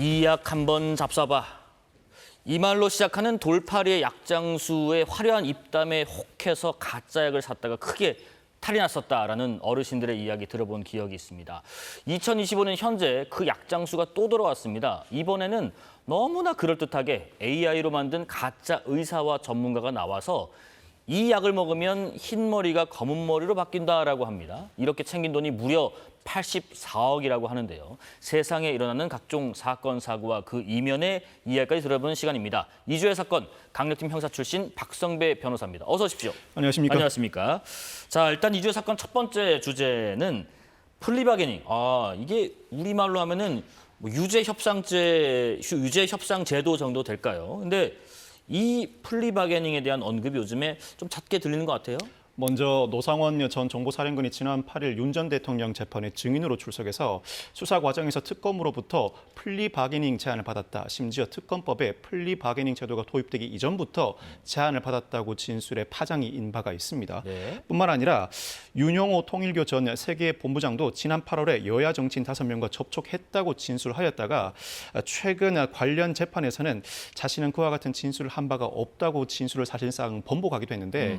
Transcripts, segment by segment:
이 약 한번 잡숴봐. 이 말로 시작하는 돌파리의 약장수의 화려한 입담에 혹해서 가짜 약을 샀다가 크게 탈이 났었다라는 어르신들의 이야기 들어본 기억이 있습니다. 2025년 현재 그 약장수가 또 돌아왔습니다. 이번에는 너무나 그럴듯하게 AI로 만든 가짜 의사와 전문가가 나와서 이 약을 먹으면 흰 머리가 검은 머리로 바뀐다라고 합니다. 이렇게 챙긴 돈이 무려 84억이라고 하는데요. 세상에 일어나는 각종 사건 사고와 그 이면의 이야기까지 들어보는 시간입니다. 이주의 사건 강력팀 형사 출신 박성배 변호사입니다. 어서 오십시오. 안녕하십니까. 안녕하십니까. 자, 일단 이주의 사건 첫 번째 주제는 플리바게닝. 아, 이게 우리말로 하면은 뭐 유죄 협상제 유죄 협상 제도 정도 될까요? 근데 이 플리바게닝에 대한 언급이 요즘에 좀 잦게 들리는 것 같아요. 먼저 노상원 전 정보사령관이 지난 8일 윤 전 대통령 재판에 증인으로 출석해서 수사 과정에서 특검으로부터 플리 바게닝 제안을 받았다. 심지어 특검법에 플리 바게닝 제도가 도입되기 이전부터 제안을 받았다고 진술에 파장이 인 바가 있습니다. 네. 뿐만 아니라 윤용호 통일교 전 세계 본부장도 지난 8월에 여야 정치인 5명과 접촉했다고 진술하였다가 최근 관련 재판에서는 자신은 그와 같은 진술을 한 바가 없다고 진술을 사실상 번복하기도 했는데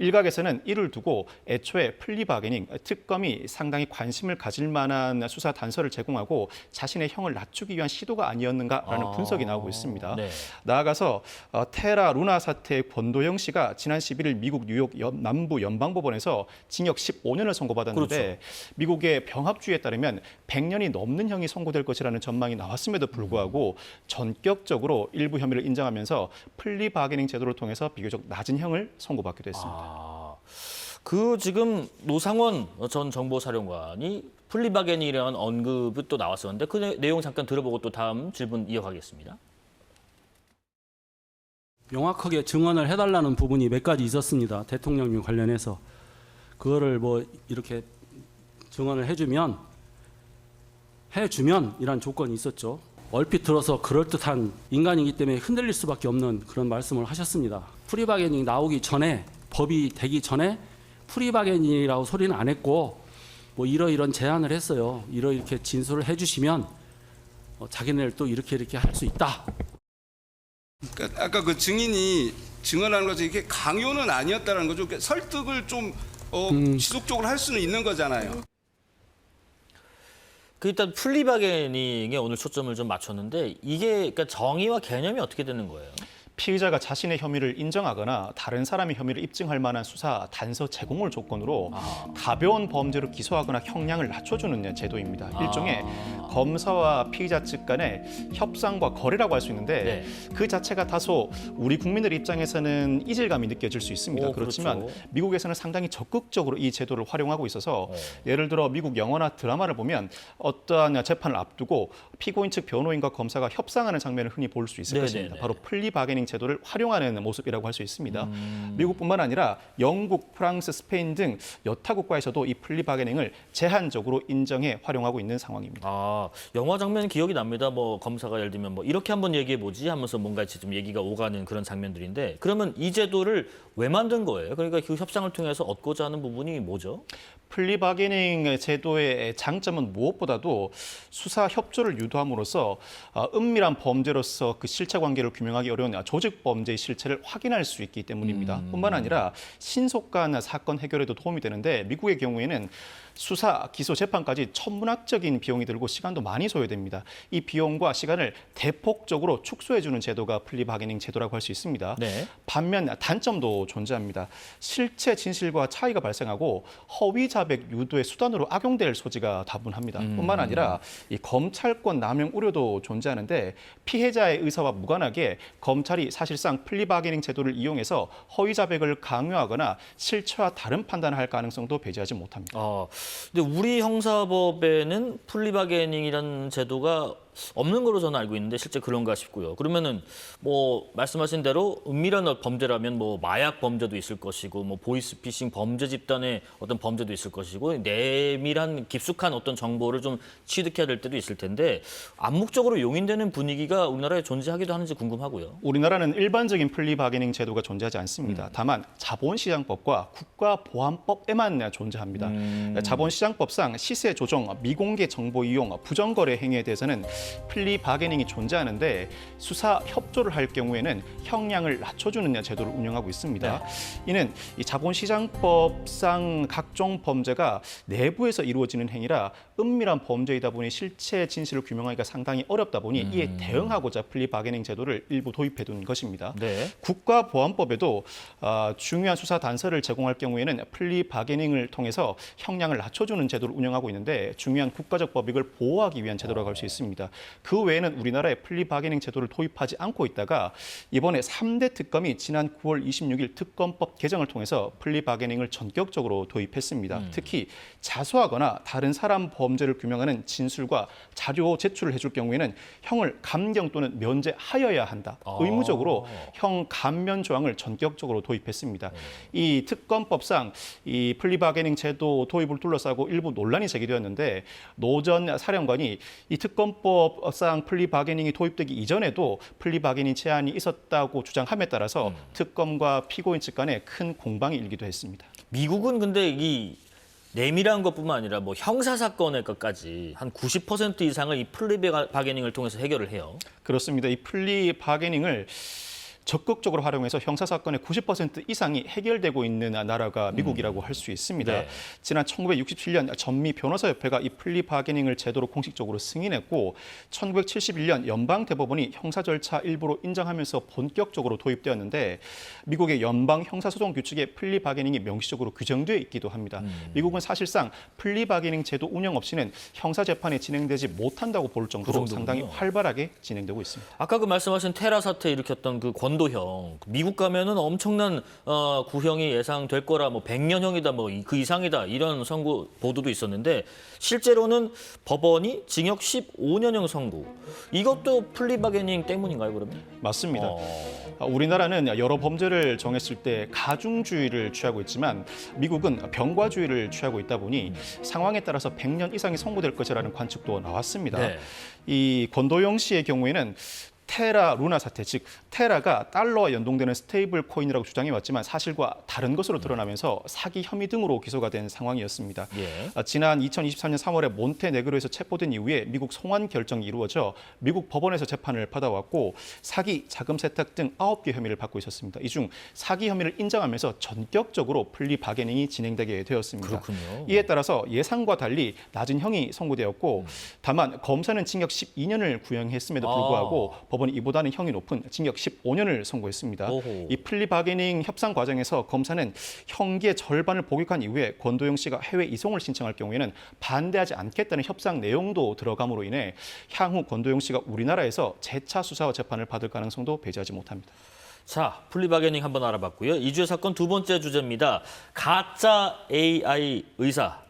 일각에서는 이를 두고 애초에 플리바게닝 특검이 상당히 관심을 가질 만한 수사 단서를 제공하고 자신의 형을 낮추기 위한 시도가 아니었는가라는 아. 분석이 나오고 있습니다. 네. 나아가서 어, 테라 루나 사태의 권도영 씨가 지난 11일 미국 뉴욕 연- 남부 연방법원에서 징역 15년을 선고받았는데 그렇죠. 미국의 병합주의에 따르면 100년이 넘는 형이 선고될 것이라는 전망이 나왔음에도 불구하고 전격적으로 일부 혐의를 인정하면서 플리바게닝 제도를 통해서 비교적 낮은 형을 선고받기도 했습니다. 아, 그 지금 노상원 전 정보사령관이 플리바게닝이라는 언급이 또 나왔었는데 그 내- 내용 잠깐 들어보고 또 다음 질문 이어가겠습니다. 명확하게 증언을 해달라는 부분이 몇 가지 있었습니다. 대통령님 관련해서 그거를 뭐 이렇게 증언을 해주면 해주면 이란 조건이 있었죠. 얼핏 들어서 그럴듯한 인간이기 때문에 흔들릴 수밖에 없는 그런 말씀을 하셨습니다. 프리바게닝 나오기 전에 법이 되기 전에 프리바게닝이라고 소리는 안 했고 뭐 이러이런 제안을 했어요. 이러 이렇게 진술을 해주시면 어, 자기네를 또 이렇게 이렇게 할 수 있다. 그러니까 아까 그 증인이 증언하는 것이 이렇게 강요는 아니었다는 거죠. 그러니까 설득을 좀 어, 지속적으로 할 수는 있는 거잖아요. 그 일단 플리바게닝에 오늘 초점을 좀 맞췄는데 이게 그러니까 정의와 개념이 어떻게 되는 거예요? 피의자가 자신의 혐의를 인정하거나 다른 사람의 혐의를 입증할 만한 수사 단서 제공을 조건으로 가벼운 범죄로 기소하거나 형량을 낮춰주는 제도입니다. 일종의 검사와 피의자 측 간의 협상과 거래라고 할 수 있는데 네. 그 자체가 다소 우리 국민들 입장에서는 이질감이 느껴질 수 있습니다. 오, 그렇지만 그렇죠. 미국에서는 상당히 적극적으로 이 제도를 활용하고 있어서 네. 예를 들어 미국 영화나 드라마를 보면 어떠한 재판을 앞두고 피고인 측 변호인과 검사가 협상하는 장면을 흔히 볼 수 있을 네네네. 것입니다. 바로 플리 바게닝 제도를 활용하는 모습이라고 할 수 있습니다. 음. 미국뿐만 아니라 영국, 프랑스, 스페인 등 여타 국가에서도 이 플리 바게닝을 제한적으로 인정해 활용하고 있는 상황입니다. 아, 영화 장면 기억이 납니다. 뭐 검사가 예를 들면 뭐 이렇게 한번 얘기해 보지 하면서 뭔가 좀 얘기가 오가는 그런 장면들인데 그러면 이 제도를 왜 만든 거예요? 그러니까 그 협상을 통해서 얻고자 하는 부분이 뭐죠? 플리 바게닝 제도의 장점은 무엇보다도 수사 협조를 유도함으로써 어, 은밀한 범죄로서 그 실체 관계를 규명하기 어려운 조직 범죄의 실체를 확인할 수 있기 때문입니다. 뿐만 아니라 신속한 사건 해결에도 도움이 되는데 미국의 경우에는 수사, 기소, 재판까지 천문학적인 비용이 들고 시간도 많이 소요됩니다. 이 비용과 시간을 대폭적으로 축소해주는 제도가 플리 바게닝 제도라고 할 수 있습니다. 네. 반면 단점도 존재합니다. 실체 진실과 차이가 발생하고 허위 자백 유도의 수단으로 악용될 소지가 다분합니다. 뿐만 아니라 이 검찰권 남용 우려도 존재하는데 피해자의 의사와 무관하게 검찰이 사실상 플리바게닝 제도를 이용해서 허위 자백을 강요하거나 실체와 다른 판단을 할 가능성도 배제하지 못합니다. 아, 근데 우리 형사법에는 플리바게닝이라는 제도가 없는 걸로 저는 알고 있는데 실제 그런가 싶고요. 그러면은 뭐 말씀하신 대로 은밀한 범죄라면 뭐 마약 범죄도 있을 것이고 뭐 보이스피싱 범죄 집단의 어떤 범죄도 있을 것이고 내밀한 깊숙한 어떤 정보를 좀 취득해야 될 때도 있을 텐데 암묵적으로 용인되는 분위기가 우리나라에 존재하기도 하는지 궁금하고요. 우리나라는 일반적인 플리 바게닝 제도가 존재하지 않습니다. 다만 자본시장법과 국가보안법에만 존재합니다. 자본시장법상 시세 조정, 미공개 정보 이용, 부정거래 행위에 대해서는 플리 바게닝이 존재하는데 수사 협조를 할 경우에는 형량을 낮춰주는 제도를 운영하고 있습니다. 이는 이 자본시장법상 각종 범죄가 내부에서 이루어지는 행위라 은밀한 범죄이다 보니 실체 진실을 규명하기가 상당히 어렵다 보니 이에 대응하고자 플리 바게닝 제도를 일부 도입해 둔 것입니다. 네. 국가보안법에도 어, 중요한 수사 단서를 제공할 경우에는 플리 바게닝을 통해서 형량을 낮춰주는 제도를 운영하고 있는데 중요한 국가적 법익을 보호하기 위한 제도라고 할 수 있습니다. 그 외에는 우리나라에 플리 바게닝 제도를 도입하지 않고 있다가 이번에 3대 특검이 지난 9월 26일 특검법 개정을 통해서 플리 바게닝을 전격적으로 도입했습니다. 특히 자수하거나 다른 사람 범죄를 규명하는 진술과 자료 제출을 해줄 경우에는 형을 감경 또는 면제하여야 한다. 의무적으로 형 감면 조항을 전격적으로 도입했습니다. 이 특검법상 이 플리바게닝 제도 도입을 둘러싸고 일부 논란이 제기되었는데 노 전 사령관이 이 특검법 상 플리바게닝이 도입되기 이전에도 플리바게닝 제한이 있었다고 주장함에 따라서 특검과 피고인 측 간에 큰 공방이 일기도 했습니다. 미국은 근데 이 내밀한 것뿐만 아니라 뭐 형사 사건의 것까지 한 90% 이상을 이 플리 바게닝을 통해서 해결을 해요. 그렇습니다. 이 플리 바게닝을 적극적으로 활용해서 형사 사건의 90% 이상이 해결되고 있는 나라가 미국이라고 할 수 있습니다. 네. 지난 1967년 전미 변호사협회가 이 플리 바게닝을 제도로 공식적으로 승인했고 1971년 연방 대법원이 형사 절차 일부로 인정하면서 본격적으로 도입되었는데 미국의 연방 형사 소송 규칙에 플리 바게닝이 명시적으로 규정되어 있기도 합니다. 미국은 사실상 플리 바게닝 제도 운영 없이는 형사 재판이 진행되지 못한다고 볼 정도로 정도군요. 상당히 활발하게 진행되고 있습니다. 아까 그 말씀하신 테라 사태 일으켰던 그권 도형 미국 가면은 엄청난 어, 구형이 예상될 거라 뭐 100년형이다 뭐 그 이상이다 이런 선고 보도도 있었는데 실제로는 법원이 징역 15년형 선고 이것도 플리바게닝 때문인가요 그러면? 맞습니다. 어. 아, 우리나라는 여러 범죄를 정했을 때 가중주의를 취하고 있지만 미국은 병과주의를 취하고 있다 보니 상황에 따라서 100년 이상이 선고될 것이라는 관측도 나왔습니다. 네. 이 권도영 씨의 경우에는 테라 루나 사태, 즉 테라가 달러와 연동되는 스테이블 코인이라고 주장해 왔지만 사실과 다른 것으로 드러나면서 사기 혐의 등으로 기소가 된 상황이었습니다. 예. 아, 지난 2023년 3월에 몬테네그로에서 체포된 이후에 미국 송환 결정이 이루어져 미국 법원에서 재판을 받아왔고 사기, 자금 세탁 등 9개 혐의를 받고 있었습니다. 이 중 사기 혐의를 인정하면서 전격적으로 플리 바게닝이 진행되게 되었습니다. 그렇군요. 이에 따라서 예상과 달리 낮은 형이 선고되었고 다만 검사는 징역 12년을 구형했음에도 아. 불구하고 법원이 이보다는 형이 높은 징역 15년을 선고했습니다. 오호. 이 플리 바게닝 협상 과정에서 검사는 형기의 절반을 복역한 이후에 권도영 씨가 해외 이송을 신청할 경우에는 반대하지 않겠다는 협상 내용도 들어감으로 인해 향후 권도영 씨가 우리나라에서 재차 수사와 재판을 받을 가능성도 배제하지 못합니다. 자, 플리바게닝 한번 알아봤고요. 이주의 사건 두 번째 주제입니다. 가짜 AI 의사.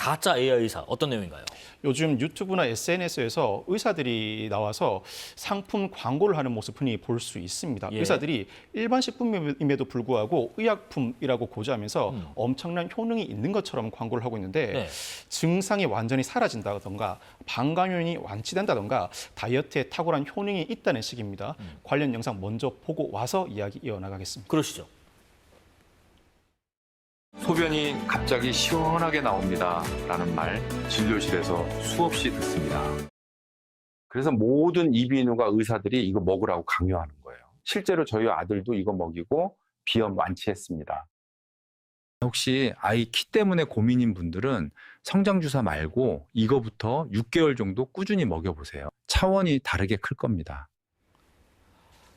가짜 AI 의사 어떤 내용인가요? 요즘 유튜브나 SNS에서 의사들이 나와서 상품 광고를 하는 모습 흔히 볼 수 있습니다. 예. 의사들이 일반 식품임에도 불구하고 의약품이라고 고지하면서 엄청난 효능이 있는 것처럼 광고를 하고 있는데 네. 증상이 완전히 사라진다던가 방광염이 완치된다던가 다이어트에 탁월한 효능이 있다는 식입니다. 관련 영상 먼저 보고 와서 이야기 이어나가겠습니다. 그러시죠. 소변이 갑자기 시원하게 나옵니다. 라는 말 진료실에서 수없이 듣습니다. 그래서 모든 이비인후과 의사들이 이거 먹으라고 강요하는 거예요. 실제로 저희 아들도 이거 먹이고 비염 완치했습니다. 혹시 아이 키 때문에 고민인 분들은 성장주사 말고 이거부터 6개월 정도 꾸준히 먹여보세요. 차원이 다르게 클 겁니다.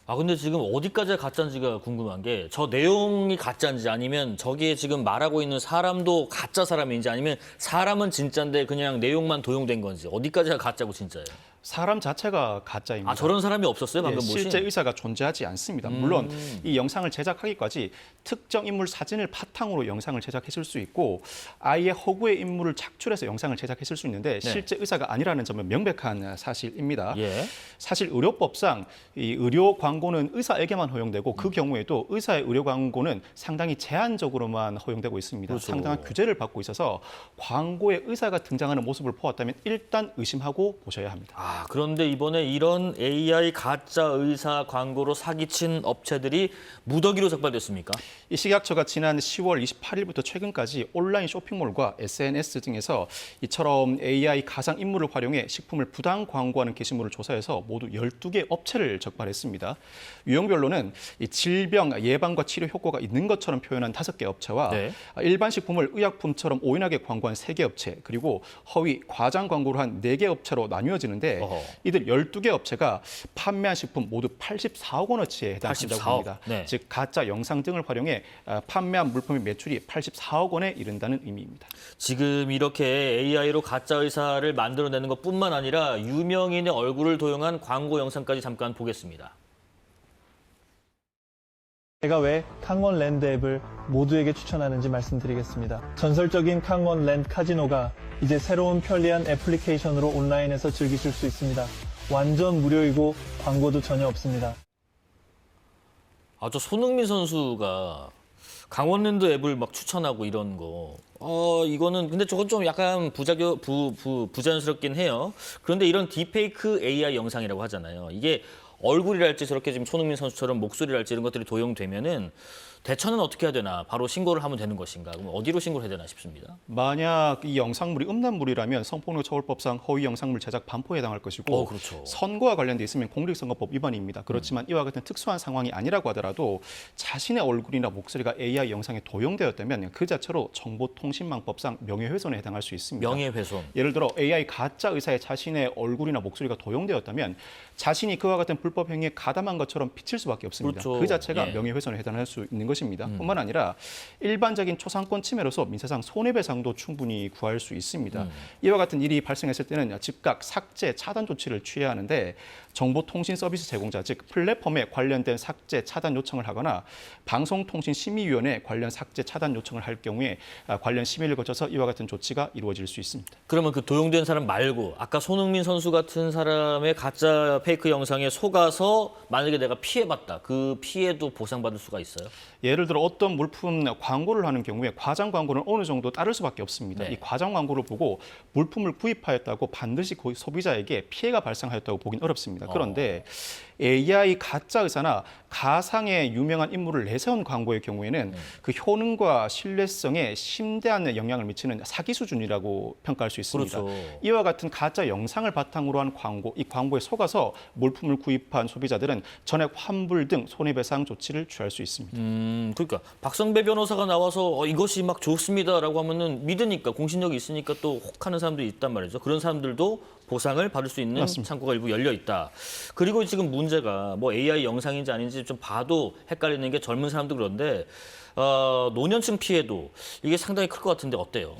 아 근데 지금 어디까지가 가짜인지가 궁금한 게 저 내용이 가짜인지 아니면 저기에 지금 말하고 있는 사람도 가짜 사람인지 아니면 사람은 진짜인데 그냥 내용만 도용된 건지 어디까지가 가짜고 진짜예요? 사람 자체가 가짜입니다. 아 저런 사람이 없었어요 방금 예, 보신? 실제 의사가 존재하지 않습니다. 음. 물론 이 영상을 제작하기까지 특정 인물 사진을 바탕으로 영상을 제작했을 수 있고 아예 허구의 인물을 착출해서 영상을 제작했을 수 있는데 실제 의사가 아니라는 점은 명백한 사실입니다. 네. 예. 사실 의료법상 이 의료 광고는 의사에게만 허용되고 음. 그 경우에도 의사의 의료 광고는 상당히 제한적으로만 허용되고 있습니다. 그렇죠. 상당한 규제를 받고 있어서 광고에 의사가 등장하는 모습을 보았다면 일단 의심하고 보셔야 합니다. 아 아, 그런데 이번에 이런 AI 가짜 의사 광고로 사기친 업체들이 무더기로 적발됐습니까? 이 식약처가 지난 10월 28일부터 최근까지 온라인 쇼핑몰과 SNS 등에서 이처럼 AI 가상 인물을 활용해 식품을 부당 광고하는 게시물을 조사해서 모두 12개 업체를 적발했습니다. 유형별로는 이 질병 예방과 치료 효과가 있는 것처럼 표현한 5개 업체와 네. 일반 식품을 의약품처럼 오인하게 광고한 3개 업체 그리고 허위 과장 광고를 한 4개 업체로 나뉘어지는데 어허. 이들 12개 업체가 판매한 식품 모두 84억 원어치에 해당한다고 84억. 합니다. 네. 즉 가짜 영상 등을 활용해 아, 판매한 물품의 매출이 84억 원에 이른다는 의미입니다. 지금 이렇게 AI로 가짜 의사를 만들어내는 것뿐만 아니라 유명인의 얼굴을 도용한 광고 영상까지 잠깐 보겠습니다. 제가 왜康원 랜드 앱을 모두에게 추천하는지 말씀드리겠습니다. 전설적인康원 랜드 카지노가 이제 새로운 편리한 애플리케이션으로 온라인에서 즐기실 수 있습니다. 완전 무료이고 광고도 전혀 없습니다. 아, 저 손흥민 선수가 강원랜드 앱을 막 추천하고 이런 거. 어, 이거는 근데 저건 좀 약간 부작용 부, 부 부자연스럽긴 해요. 그런데 이런 딥페이크 AI 영상이라고 하잖아요. 이게 얼굴이랄지 저렇게 지금 손흥민 선수처럼 목소리랄지 이런 것들이 도용되면은 대처는 어떻게 해야 되나? 바로 신고를 하면 되는 것인가? 그럼 어디로 신고를 해야 되나 싶습니다. 만약 이 영상물이 음란물이라면 성폭력 처벌법상 허위 영상물 제작 반포에 해당할 것이고 어, 그렇죠. 선거와 관련돼 있으면 공직선거법 위반입니다. 그렇지만 이와 같은 특수한 상황이 아니라고 하더라도 자신의 얼굴이나 목소리가 AI 영상에 도용되었다면 그 자체로 정보통신망법상 명예훼손에 해당할 수 있습니다. 명예훼손. 예를 들어 AI 가짜 의사의 자신의 얼굴이나 목소리가 도용되었다면 자신이 그와 같은 불법 행위에 가담한 것처럼 비칠 수밖에 없습니다. 그렇죠. 그 자체가 예. 명예훼손에 해당할 수 있는 것입니다. 뿐만 아니라 일반적인 초상권 침해로서 민사상 손해배상도 충분히 구할 수 있습니다. 이와 같은 일이 발생했을 때는 즉각 삭제, 차단 조치를 취해야 하는데 정보통신 서비스 제공자 즉 플랫폼에 관련된 삭제, 차단 요청을 하거나 방송통신심의위원회 관련 삭제, 차단 요청을 할 경우에 아, 관련 심의를 거쳐서 이와 같은 조치가 이루어질 수 있습니다. 그러면 그 도용된 사람 말고 아까 손흥민 선수 같은 사람의 가짜 페이크 영상에 속아서 만약에 내가 피해봤다. 그 피해도 보상받을 수가 있어요? 예를 들어 어떤 물품 광고를 하는 경우에 과장 광고는 어느 정도 따를 수밖에 없습니다. 네. 이 과장 광고를 보고 물품을 구입하였다고 반드시 그 소비자에게 피해가 발생하였다고 보긴 어렵습니다. 그런데 AI 가짜 의사나 가상의 유명한 인물을 내세운 광고의 경우에는 네. 그 효능과 신뢰성에 심대한 영향을 미치는 사기 수준이라고 평가할 수 있습니다. 그렇죠. 이와 같은 가짜 영상을 바탕으로 한 광고, 이 광고에 속아서 물품을 구입한 소비자들은 전액 환불 등 손해배상 조치를 취할 수 있습니다. 음, 그러니까 박성배 변호사가 나와서 어, 이것이 막 좋습니다라고 하면은 믿으니까 공신력이 있으니까 또 혹하는 사람들이 있단 말이죠. 그런 사람들도 보상을 받을 수 있는 맞습니다. 창구가 일부 열려 있다. 그리고 지금 문제가 뭐 AI 영상인지 아닌지 좀 봐도 헷갈리는 게 젊은 사람도 그런데 어, 노년층 피해도 이게 상당히 클 것 같은데 어때요?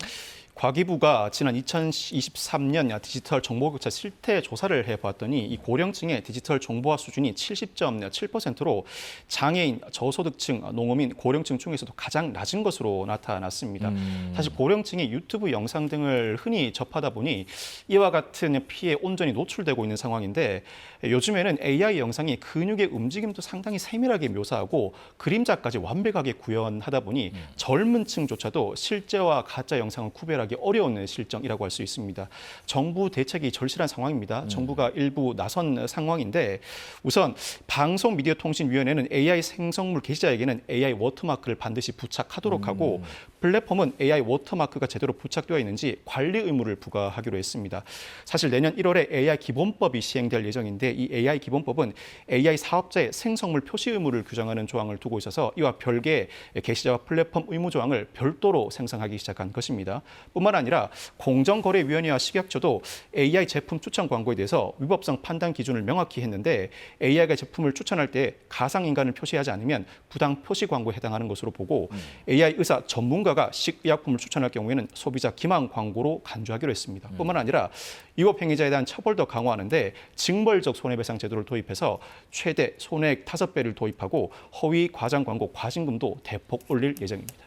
과기부가 지난 2023년 디지털 정보격차 실태 조사를 해보았더니 이 고령층의 디지털 정보화 수준이 70.7%로 장애인, 저소득층, 농어민, 고령층 중에서도 가장 낮은 것으로 나타났습니다. 사실 고령층이 유튜브 영상 등을 흔히 접하다 보니 이와 같은 피해에 온전히 노출되고 있는 상황인데 요즘에는 AI 영상이 근육의 움직임도 상당히 세밀하게 묘사하고 그림자까지 완벽하게 구현하다 보니 젊은 층조차도 실제와 가짜 영상을 구별하기 어려운 실정이라고 할 수 있습니다. 정부 대책이 절실한 상황입니다. 정부가 일부 나선 상황인데 우선 방송미디어통신위원회는 AI 생성물 게시자에게는 AI 워터마크를 반드시 부착하도록 하고 플랫폼은 AI 워터마크가 제대로 부착되어 있는지 관리 의무를 부과하기로 했습니다. 사실 내년 1월에 AI 기본법이 시행될 예정인데 이 AI 기본법은 AI 사업자의 생성물 표시 의무를 규정하는 조항을 두고 있어서 이와 별개 게시자와 플랫폼 의무 조항을 별도로 생성하기 시작한 것입니다. 뿐만 아니라 공정거래위원회와 식약처도 AI 제품 추천 광고에 대해서 위법성 판단 기준을 명확히 했는데 AI가 제품을 추천할 때 가상 인간을 표시하지 않으면 부당 표시 광고에 해당하는 것으로 보고 AI 의사 전문가가 식의약품을 추천할 경우에는 소비자 기망 광고로 간주하기로 했습니다. 뿐만 아니라 위법 행위자에 대한 처벌도 강화하는데 징벌적 손해배상 제도를 도입해서 최대 손해액 다섯 배를 도입하고 허위 과장 광고 과징금도 대폭 올릴 예정입니다.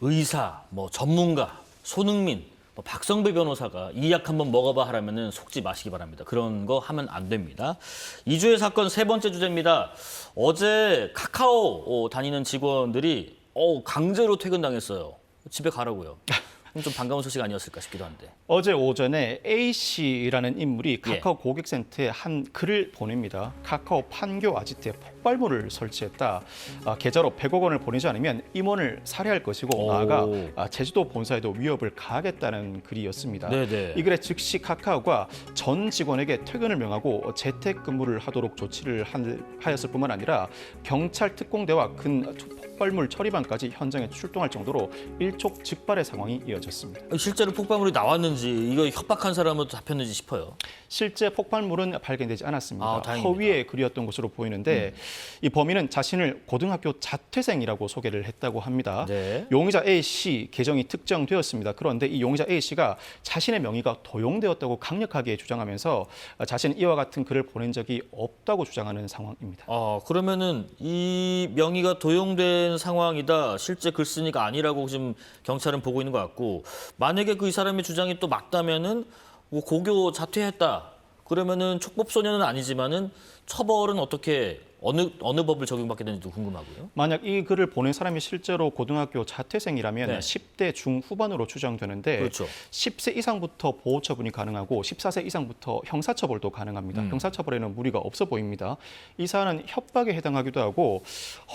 의사, 뭐 전문가, 손흥민, 뭐 박성배 변호사가 이 약 한번 먹어봐 하라면은 속지 마시기 바랍니다. 그런 거 하면 안 됩니다. 이주의 사건 세 번째 주제입니다. 어제 카카오 어, 다니는 직원들이 어, 강제로 퇴근당했어요. 집에 가라고요. 좀 반가운 소식 아니었을까 싶기도 한데. 어제 오전에 A 씨라는 예. 인물이 카카오 고객센터에 한 글을 보냅니다. 카카오 판교 아지트에 폭발물을 설치했다. 아, 계좌로 100억 원을 보내지 않으면 임원을 살해할 것이고 오. 나아가 아, 제주도 본사에도 위협을 가하겠다는 글이었습니다. 네네. 이 글에 즉시 카카오가 전 직원에게 퇴근을 명하고 재택근무를 하도록 조치를 한- 하였을 뿐만 아니라 경찰 특공대와 근 폭발물 처리반까지 현장에 출동할 정도로 일촉즉발의 상황이 이어졌습니다. 실제로 폭발물이 나왔는지 이거 협박한 사람은 잡혔는지 싶어요. 실제 폭발물은 발견되지 않았습니다. 아. 음. 허위에 그렸던 것으로 보이는데 이 범인은 자신을 고등학교 자퇴생이라고 소개를 했다고 합니다. 네. 용의자 A 씨 계정이 특정되었습니다. 그런데 이 용의자 A 씨가 자신의 명의가 도용되었다고 강력하게 주장하면서 자신은 이와 같은 글을 보낸 적이 없다고 주장하는 상황입니다. 아 그러면은 이 명의가 도용된 상황이다. 실제 글쓴이가 아니라고 지금 경찰은 보고 있는 것 같고 만약에 그 이 사람의 주장이 또 맞다면은 뭐 고교 자퇴했다. 그러면은 촉법 소년은 아니지만은 처벌은 어떻게 어느 어느 법을 적용받게 되는지도 궁금하고요. 만약 이 글을 보낸 사람이 실제로 고등학교 자퇴생이라면 네. 10대 중후반으로 추정되는데 그렇죠. 10세 이상부터 보호 처분이 가능하고 14세 이상부터 형사 처벌도 가능합니다. 음. 형사 처벌에는 무리가 없어 보입니다. 이 사안은 협박에 해당하기도 하고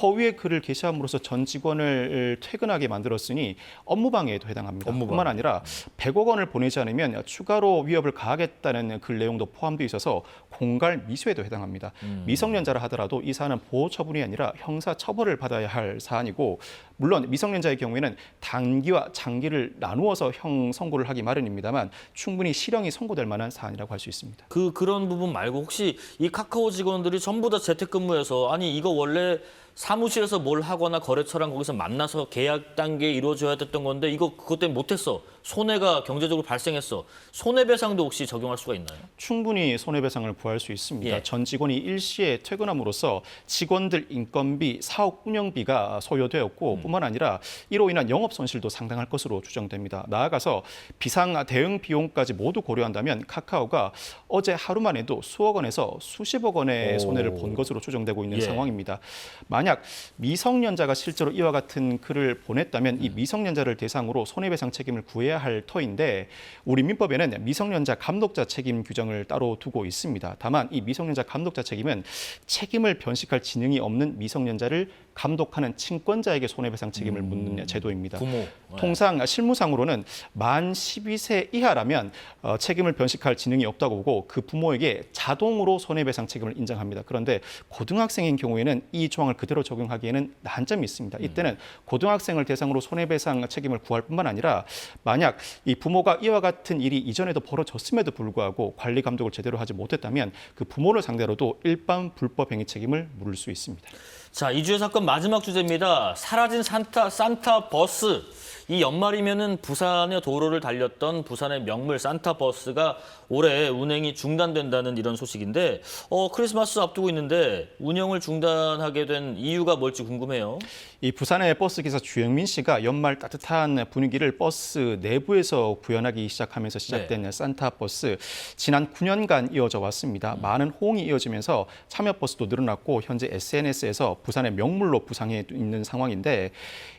허위의 글을 게시함으로써 전 직원을 퇴근하게 만들었으니 업무 방해에도 해당합니다. 업무 뿐만. 아니라 100억 원을 보내지 않으면 추가로 위협을 가하겠다는 글 내용도 포함되어 있어서 공갈 미수에도 해당합니다. 음. 미성년자라 하더라도 이 사안은 보호 처분이 아니라 형사 처벌을 받아야 할 사안이고 물론 미성년자의 경우에는 단기와 장기를 나누어서 형 선고를 하기 마련입니다만 충분히 실형이 선고될 만한 사안이라고 할 수 있습니다. 그 그런 부분 말고 혹시 이 카카오 직원들이 전부 다 재택근무해서 아니 이거 원래 사무실에서 뭘 하거나 거래처랑 거기서 만나서 계약 단계에 이루어져야 됐던 건데 이거 그것 때문에 못했어 손해가 경제적으로 발생했어 손해배상도 혹시 적용할 수가 있나요? 충분히 손해배상을 구할 수 있습니다. 예. 전 직원이 일시에 퇴근함으로써 직원들 인건비, 사업 운영비가 소요되었고 음. 뿐만 아니라 이로 인한 영업 손실도 상당할 것으로 추정됩니다. 나아가서 비상 대응 비용까지 모두 고려한다면 카카오가 어제 하루만 해도 수억 원에서 수십억 원의 오. 손해를 본 것으로 추정되고 있는 예. 상황입니다. 만약 미성년자가 실제로 이와 같은 글을 보냈다면 음. 이 미성년자를 대상으로 손해배상 책임을 구해야 할 터인데 우리 민법에는 미성년자 감독자 책임 규정을 따로 두고 있습니다. 다만 이 미성년자 감독자 책임은 책임을 변식할 지능이 없는 미성년자를 감독하는 친권자에게 손해배상 책임을 묻는 제도입니다. 음. 부모. 네. 통상 실무상으로는 만 12세 이하라면 어, 책임을 변식할 지능이 없다고 보고 그 부모에게 자동으로 손해배상 책임을 인정합니다. 그런데 고등학생인 경우에는 이 조항을 그대로 적용하기에는 난점이 있습니다. 이때는 고등학생을 대상으로 손해배상 책임을 구할 뿐만 아니라 만약 이 부모가 이와 같은 일이 이전에도 벌어졌음에도 불구하고 관리 감독을 제대로 하지 못했다면 그 부모를 상대로도 일반 불법 행위 책임을 물을 수 있습니다. 자, 이주의 사건 마지막 주제입니다. 사라진 산타 산타 버스. 이 연말이면은 부산의 도로를 달렸던 부산의 명물 산타 버스가 올해 운행이 중단된다는 이런 소식인데 어, 크리스마스 앞두고 있는데 운영을 중단하게 된 이유가 뭘지 궁금해요. 이 부산의 버스 기사 주영민 씨가 연말 따뜻한 분위기를 버스 내부에서 구현하기 시작하면서 시작된 산타 버스 지난 9년간 이어져 왔습니다. 많은 호응이 이어지면서 참여 버스도 늘어났고 현재 SNS에서 부산의 명물로 부상해 있는 상황인데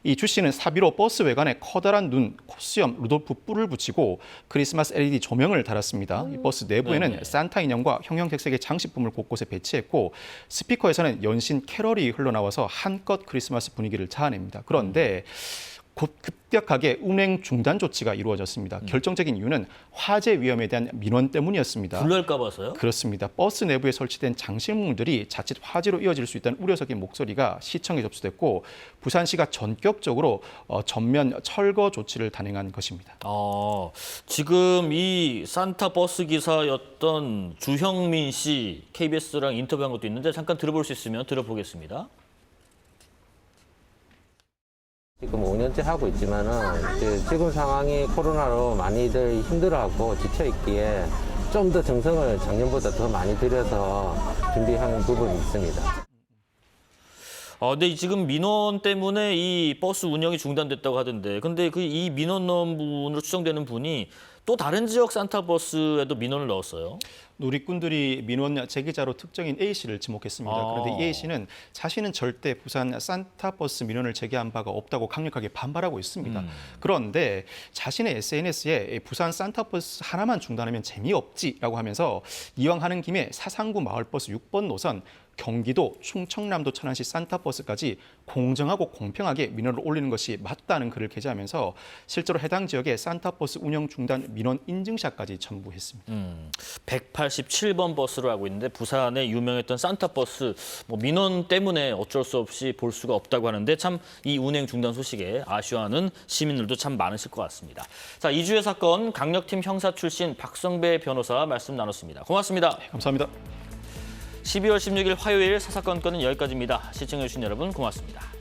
이 주 씨는 사비로 버스 외관에 커다란 눈, 코수염, 루돌프 뿔을 붙이고 크리스마스 LED 조명을 달았습니다. 이 버스 내부에는 네네. 산타 인형과 형형색색의 장식품을 곳곳에 배치했고 스피커에서는 연신 캐럴이 흘러나와서 한껏 크리스마스 분위기를 자아냅니다. 그런데 곧 급격하게 운행 중단 조치가 이루어졌습니다. 결정적인 이유는 화재 위험에 대한 민원 때문이었습니다. 불날까 봐서요. 그렇습니다. 버스 내부에 설치된 장식물들이 자칫 화재로 이어질 수 있다는 우려 섞인 목소리가 시청에 접수됐고 부산시가 전격적으로 어, 전면 철거 조치를 단행한 것입니다. 어, 지금 이 산타 버스 기사였던 주형민 씨 KBS랑 인터뷰한 것도 있는데 잠깐 들어볼 수 있으면 들어보겠습니다. 지금 5년째 하고 있지만은 지금 상황이 코로나로 많이들 힘들어하고 지쳐 있기에 좀 더 정성을 작년보다 더 많이 들여서 준비하는 부분이 있습니다. 어, 근데 지금 민원 때문에 이 버스 운영이 중단됐다고 하던데, 근데 그 이 민원 넣은 분으로 추정되는 분이 또 다른 지역 산타 버스에도 민원을 넣었어요. 누리꾼들이 민원 제기자로 특정인 A 씨를 지목했습니다. 아. 그런데 이 A 씨는 자신은 절대 부산 산타버스 민원을 제기한 바가 없다고 강력하게 반발하고 있습니다. 그런데 자신의 SNS에 부산 산타버스 하나만 중단하면 재미없지라고 하면서 이왕 하는 김에 사상구 마을버스 6번 노선 경기도, 충청남도, 천안시 산타버스까지 공정하고 공평하게 민원을 올리는 것이 맞다는 글을 게재하면서 실제로 해당 지역에 산타버스 운영 중단 민원 인증샷까지 첨부했습니다. 187번 버스로 알고 있는데 부산에 유명했던 산타버스 뭐 민원 때문에 어쩔 수 없이 볼 수가 없다고 하는데 참 이 운행 중단 소식에 아쉬워하는 시민들도 참 많으실 것 같습니다. 자, 이주의 사건 강력팀 형사 출신 박성배 변호사 말씀 나눴습니다. 고맙습니다. 감사합니다. 12월 16일 화요일 사사건건은 여기까지입니다. 시청해주신 여러분 고맙습니다.